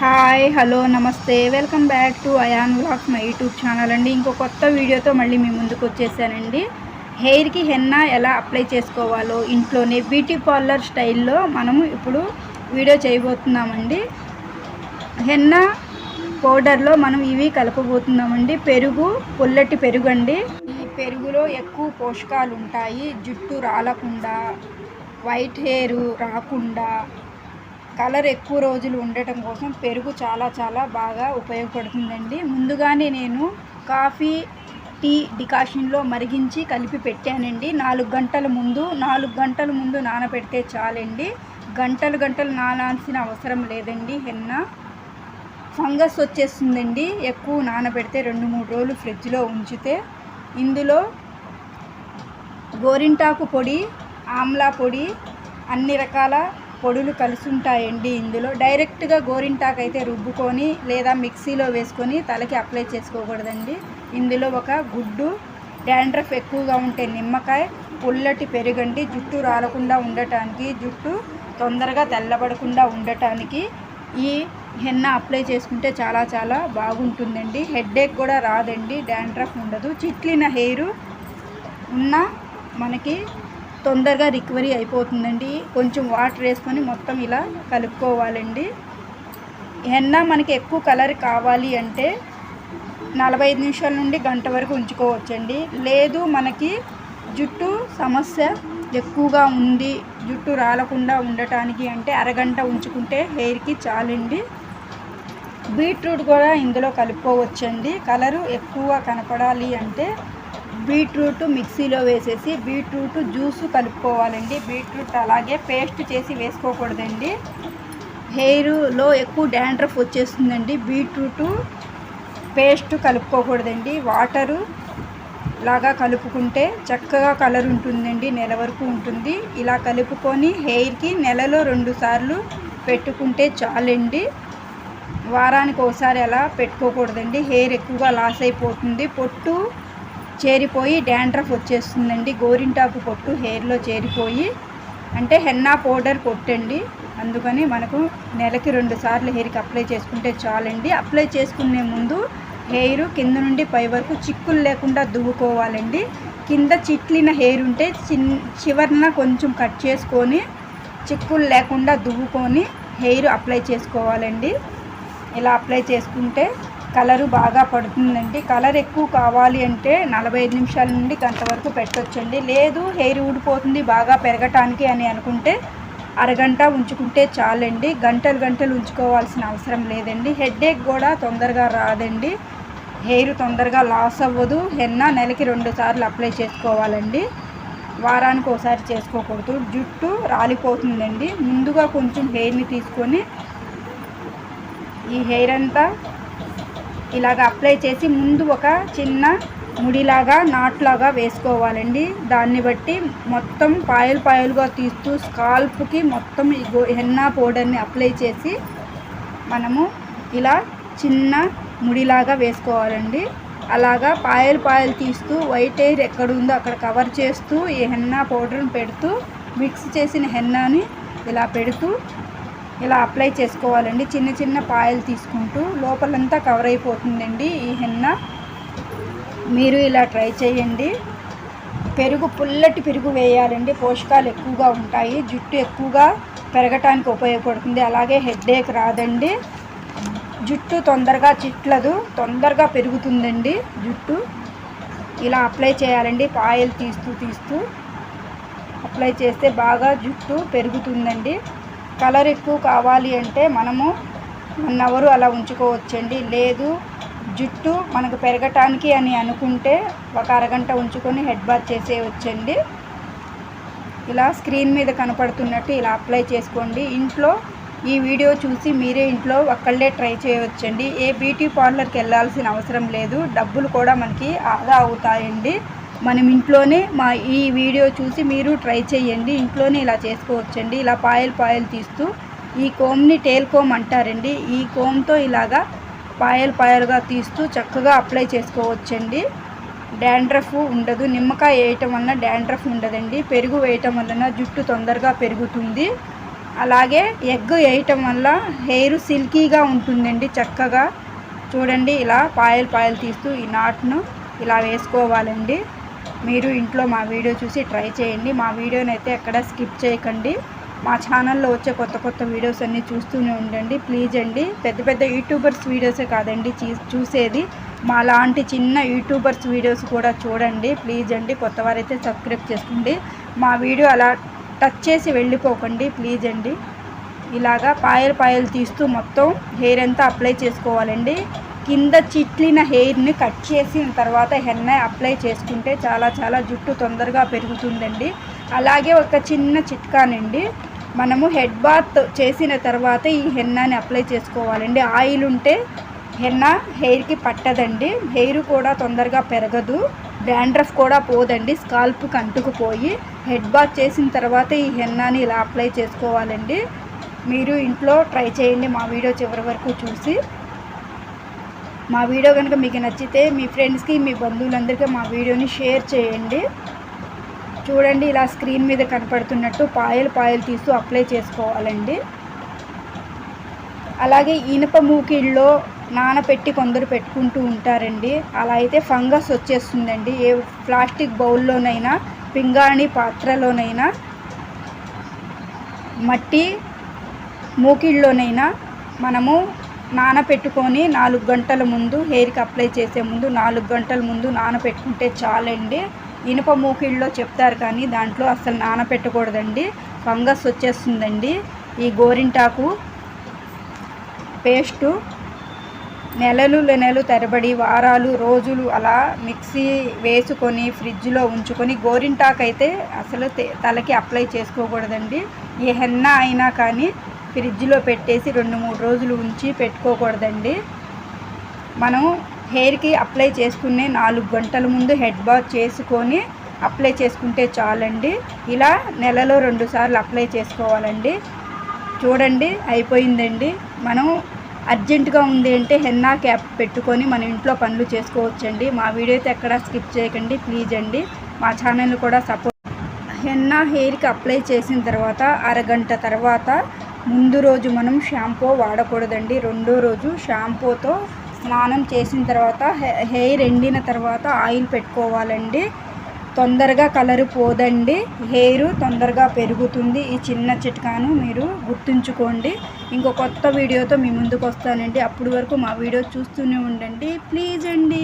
Hi hello namaste. Welcome back to Ayaan vlogs my YouTube channel అండి. ఇంకో కొత్త వీడియోతో మళ్ళీ మీ ముందుకు వచ్చేసానండి. హెయిర్కి హెన్నా ఎలా అప్లై చేసుకోవాలో ఇంట్లోనే బ్యూటీ పార్లర్ స్టైల్లో మనము ఇప్పుడు వీడియో చేయబోతున్నామండి. హెన్నా పౌడర్లో మనం ఇవి కలపబోతున్నామండి. పెరుగు పుల్లటి పెరుగు అండి ఈ పెరుగులో ఎక్కువ పోషకాలు ఉంటాయి జుట్టు రాలకుండా వైట్ హెయిర్ రాకుండా కలర్ ఎక్కువ రోజులు ఉండటం కోసం పెరుగు చాలా చాలా బాగా ఉపయోగపడుతుందండి. ముందుగానే నేను కాఫీ టీ డికాషన్లో మరిగించి కలిపి పెట్టానండి. నాలుగు గంటల ముందు నాలుగు గంటల ముందు నానబెడితే చాలండి. గంటలు గంటలు నానాల్సిన అవసరం లేదండి. హెన్న ఫంగస్ వచ్చేస్తుందండి. ఎక్కువ నానబెడితే రెండు మూడు రోజులు ఫ్రిడ్జ్లో ఉంచితే. ఇందులో గోరింటాకు పొడి ఆమ్లా పొడి అన్ని రకాల పొడులు కలిసి ఉంటాయండి ఇందులో. డైరెక్ట్గా గోరింటాకు అయితే రుబ్బుకొని లేదా మిక్సీలో వేసుకొని తలకి అప్లై చేసుకోకూడదండి. ఇందులో ఒక గుడ్డు డాండ్రఫ్ ఎక్కువగా ఉంటే నిమ్మకాయ పుల్లటి పెరుగండి జుట్టు రాలకుండా ఉండటానికి జుట్టు తొందరగా తెల్లబడకుండా ఉండటానికి ఈ హెన్న అప్లై చేసుకుంటే చాలా చాలా బాగుంటుందండి. హెడ్ఏక్ కూడా రాదండి డాండ్రఫ్ ఉండదు. చిట్లిన హెయిర్ ఉన్న మనకి తొందరగా రికవరీ అయిపోతుందండి. కొంచెం వాటర్ వేసుకొని మొత్తం ఇలా కలుపుకోవాలండి. హెన్న మనకి ఎక్కువ కలర్ కావాలి అంటే నలభై ఐదు నిమిషాల నుండి గంట వరకు ఉంచుకోవచ్చండి. లేదు మనకి జుట్టు సమస్య ఎక్కువగా ఉంది. జుట్టు రాలకుండా ఉండటానికి అంటే అరగంట ఉంచుకుంటే హెయిర్కి చాలండి. బీట్రూట్ కూడా ఇందులో కలుపుకోవచ్చండి. కలరు ఎక్కువ కనపడాలి అంటే బీట్రూట్ మిక్సీలో వేసేసి బీట్రూట్ జ్యూస్ కలుపుకోవాలండి. బీట్రూట్ అలాగే పేస్ట్ చేసి వేసుకోకూడదండి. హెయిర్లో ఎక్కువ డాండ్రఫ్ వచ్చేస్తుందండి. Beetroot paste కలుపుకోకూడదండి. వాటరు లాగా కలుపుకుంటే చక్కగా కలర్ ఉంటుందండి. నెల వరకు ఉంటుంది. ఇలా కలుపుకొని హెయిర్కి నెలలో రెండు సార్లు పెట్టుకుంటే చాలండి. వారానికి ఒకసారి అలా పెట్టుకోకూడదండి. హెయిర్ ఎక్కువగా లాస్ అయిపోతుంది. పొట్టు చేరిపోయి డాండ్రఫ్ వచ్చేస్తుందండి. గోరింటాకు పొట్టు హెయిర్లో చేరిపోయి అంటే హెన్నా పౌడర్ కొట్టండి. అందుకని మనకు నెలకి రెండు సార్లు హెయిర్కి అప్లై చేసుకుంటే చాలండి. అప్లై చేసుకునే ముందు హెయిర్ కింద నుండి పై వరకు చిక్కులు లేకుండా దువ్వుకోవాలండి. కింద చిట్లిన హెయిర్ ఉంటే చిన్ చివరిన కొంచెం కట్ చేసుకొని చిక్కులు లేకుండా దువ్వుకొని హెయిర్ అప్లై చేసుకోవాలండి. ఇలా అప్లై చేసుకుంటే కలరు బాగా పడుతుందండి. కలర్ ఎక్కువ కావాలి అంటే నలభై ఐదు నిమిషాల నుండి గంట వరకు పెట్టొచ్చండి. లేదు హెయిర్ ఊడిపోతుంది బాగా పెరగటానికి అని అనుకుంటే అరగంట ఉంచుకుంటే చాలండి. గంటలు గంటలు ఉంచుకోవాల్సిన అవసరం లేదండి. హెడ్ఏక్ కూడా తొందరగా రాదండి. హెయిర్ తొందరగా లాస్ అవ్వదు. హెన్న నెలకి రెండు సార్లు అప్లై చేసుకోవాలండి. వారానికి ఒకసారి చేసుకోకూడదు. జుట్టు రాలిపోతుందండి. ముందుగా కొంచెం హెయిర్ని తీసుకొని ఈ హెయిర్ అంతా ఇలాగ అప్లై చేసి ముందు ఒక చిన్న ముడిలాగా నాట్లాగా వేసుకోవాలండి. దాన్ని బట్టి మొత్తం పాయలు పాయలుగా తీస్తూ స్కాల్ప్కి మొత్తం గో హెన్నా పౌడర్ని అప్లై చేసి మనము ఇలా చిన్న ముడిలాగా వేసుకోవాలండి. అలాగా పాయలు పాయలు తీస్తూ వైట్ ఎయిర్ ఎక్కడ ఉందో అక్కడ కవర్ చేస్తూ ఈ హెన్నా పౌడర్ని పెడుతూ మిక్స్ చేసిన హెన్నాని ఇలా పెడుతూ ఇలా అప్లై చేసుకోవాలండి. చిన్న చిన్న పాయలు తీసుకుంటూ లోపలంతా కవర్ అయిపోతుందండి ఈ హెన్న. మీరు ఇలా ట్రై చేయండి. పెరుగు పుల్లటి పెరుగు వేయాలండి. పోషకాలు ఎక్కువగా ఉంటాయి. జుట్టు ఎక్కువగా పెరగటానికి ఉపయోగపడుతుంది. అలాగే హెడ్ఏక్ రాదండి. జుట్టు తొందరగా చిట్లదు. తొందరగా పెరుగుతుందండి జుట్టు. ఇలా అప్లై చేయాలండి. పాయలు తీస్తూ తీస్తూ అప్లై చేస్తే బాగా జుట్టు పెరుగుతుందండి. కలర్ ఎక్కువ కావాలి అంటే మనము వన్ అవర్ అలా ఉంచుకోవచ్చండి. లేదు జుట్టు మనకు పెరగటానికి అని అనుకుంటే ఒక అరగంట ఉంచుకొని హెడ్ బాత్ చేసేయవచ్చండి. ఇలా స్క్రీన్ మీద కనపడుతున్నట్టు ఇలా అప్లై చేసుకోండి. ఇంట్లో ఈ వీడియో చూసి మీరే ఇంట్లో ఒక్కళ్ళే ట్రై చేయవచ్చండి. ఏ బ్యూటీ పార్లర్కి వెళ్ళాల్సిన అవసరం లేదు. డబ్బులు కూడా మనకి ఆదా అవుతాయండి. మనం ఇంట్లోనే మా ఈ వీడియో చూసి మీరు ట్రై చేయండి. ఇంట్లోనే ఇలా చేసుకోవచ్చండి. ఇలా పాయలు పాయలు తీస్తూ ఈ కోమ్ని టేల్ కోమ్ అంటారండి. ఈ కోమ్తో ఇలాగా పాయలు పాయలుగా తీస్తూ చక్కగా అప్లై చేసుకోవచ్చండి. డాండ్రఫ్ ఉండదు. నిమ్మకాయ వేయటం వలన డాండ్రఫ్ ఉండదండి. పెరుగు వేయటం వలన జుట్టు తొందరగా పెరుగుతుంది. అలాగే ఎగ్ వేయటం వల్ల హెయిర్ సిల్కీగా ఉంటుందండి చక్కగా. చూడండి ఇలా పాయలు పాయలు తీస్తూ ఈ నాట్ను ఇలా వేసుకోవాలండి. మీరు ఇంట్లో మా వీడియో చూసి ట్రై చేయండి. మా వీడియోని అయితే ఎక్కడ స్కిప్ చేయకండి. మా ఛానల్లో వచ్చే కొత్త కొత్త వీడియోస్ అన్నీ చూస్తూనే ఉండండి. ప్లీజ్ అండి. పెద్ద పెద్ద యూట్యూబర్స్ వీడియోసే కాదండి. చూసేది మా లాంటి చిన్న యూట్యూబర్స్ వీడియోస్ కూడా చూడండి. ప్లీజ్ అండి. కొత్త వారైతే సబ్స్క్రైబ్ చేసుకోండి. మా వీడియో అలా టచ్ చేసి వెళ్ళిపోకండి. ప్లీజ్ అండి. ఇలాగా పాయలు పాయలు తీస్తూ మొత్తం హెయిర్ అంతా అప్లై చేసుకోవాలండి. కింద చిట్లిన హెయిర్ని కట్ చేసిన తర్వాత హెన్న అప్లై చేసుకుంటే చాలా చాలా జుట్టు తొందరగా పెరుగుతుందండి. అలాగే ఒక చిన్న చిట్కానండి. మనము హెడ్ బాత్ చేసిన తర్వాత ఈ హెన్నాని అప్లై చేసుకోవాలండి. ఆయిల్ ఉంటే హెన్న హెయిర్కి పట్టదండి. హెయిర్ కూడా తొందరగా పెరగదు. డాండ్రఫ్ కూడా పోదండి. స్కాల్ప్కి అంటుకుపోయి హెడ్ బాత్ చేసిన తర్వాత ఈ హెన్నాని ఇలా అప్లై చేసుకోవాలండి. మీరు ఇంట్లో ట్రై చేయండి. మా వీడియో చివరి వరకు చూసి మా వీడియో కనుక మీకు నచ్చితే మీ ఫ్రెండ్స్కి మీ బంధువులందరికీ మా వీడియోని షేర్ చేయండి. చూడండి ఇలా స్క్రీన్ మీద కనపడుతున్నట్టు పాయలు పాయలు తీస్తూ అప్లై చేసుకోవాలండి. అలాగే ఇనుప మూకిళ్ళలో నానపెట్టి కొందరు పెట్టుకుంటూ ఉంటారండి. అలా అయితే ఫంగస్ వచ్చేస్తుందండి. ఏ ప్లాస్టిక్ బౌల్లోనైనా పింగాణి పాత్రలోనైనా మట్టి మూకిళ్ళలోనైనా మనము నానపెట్టుకొని నాలుగు గంటల ముందు హెయిర్కి అప్లై చేసే ముందు నాలుగు గంటల ముందు నానపెట్టుకుంటే చాలండి. ఇనుప మూకిళ్ళలో చెప్తారు కానీ దాంట్లో అసలు నానపెట్టకూడదండి. ఫంగస్ వచ్చేస్తుందండి. ఈ గోరింటాకు పేస్టు నెలలు నెలలు తరబడి వారాలు రోజులు అలా మిక్సీ వేసుకొని ఫ్రిడ్జ్లో ఉంచుకొని గోరింటాకు అయితే అసలు తలకి అప్లై చేసుకోకూడదండి. ఏ హెన్న అయినా కానీ ఫ్రిడ్జ్లో పెట్టేసి రెండు మూడు రోజులు ఉంచి పెట్టుకోకూడదండి. మనం హెయిర్కి అప్లై చేసుకునే నాలుగు గంటల ముందు హెడ్ బాత్ చేసుకొని అప్లై చేసుకుంటే చాలండి. ఇలా నెలలో రెండు సార్లు అప్లై చేసుకోవాలండి. చూడండి అయిపోయిందండి. మనం అర్జెంటుగా ఉంది అంటే హెన్నా క్యాప్ పెట్టుకొని మన ఇంట్లో పనులు చేసుకోవచ్చండి. మా వీడియో అయితే ఎక్కడ స్కిప్ చేయకండి ప్లీజ్ అండి. మా ఛానల్ కూడా సపోర్ట్ హెన్నా హెయిర్కి అప్లై చేసిన తర్వాత అరగంట తర్వాత ముందు రోజు మనం షాంపూ వాడకూడదండి. రెండో రోజు షాంపూతో స్నానం చేసిన తర్వాత హెయిర్ ఎండిన తర్వాత ఆయిల్ పెట్టుకోవాలండి. తొందరగా కలర్ పోదండి. హెయిర్ తొందరగా పెరుగుతుంది. ఈ చిన్న చిట్కాను మీరు గుర్తుంచుకోండి. ఇంకో కొత్త వీడియోతో మీ ముందుకు వస్తానండి. అప్పటి వరకు మా వీడియో చూస్తూనే ఉండండి. ప్లీజ్ అండి.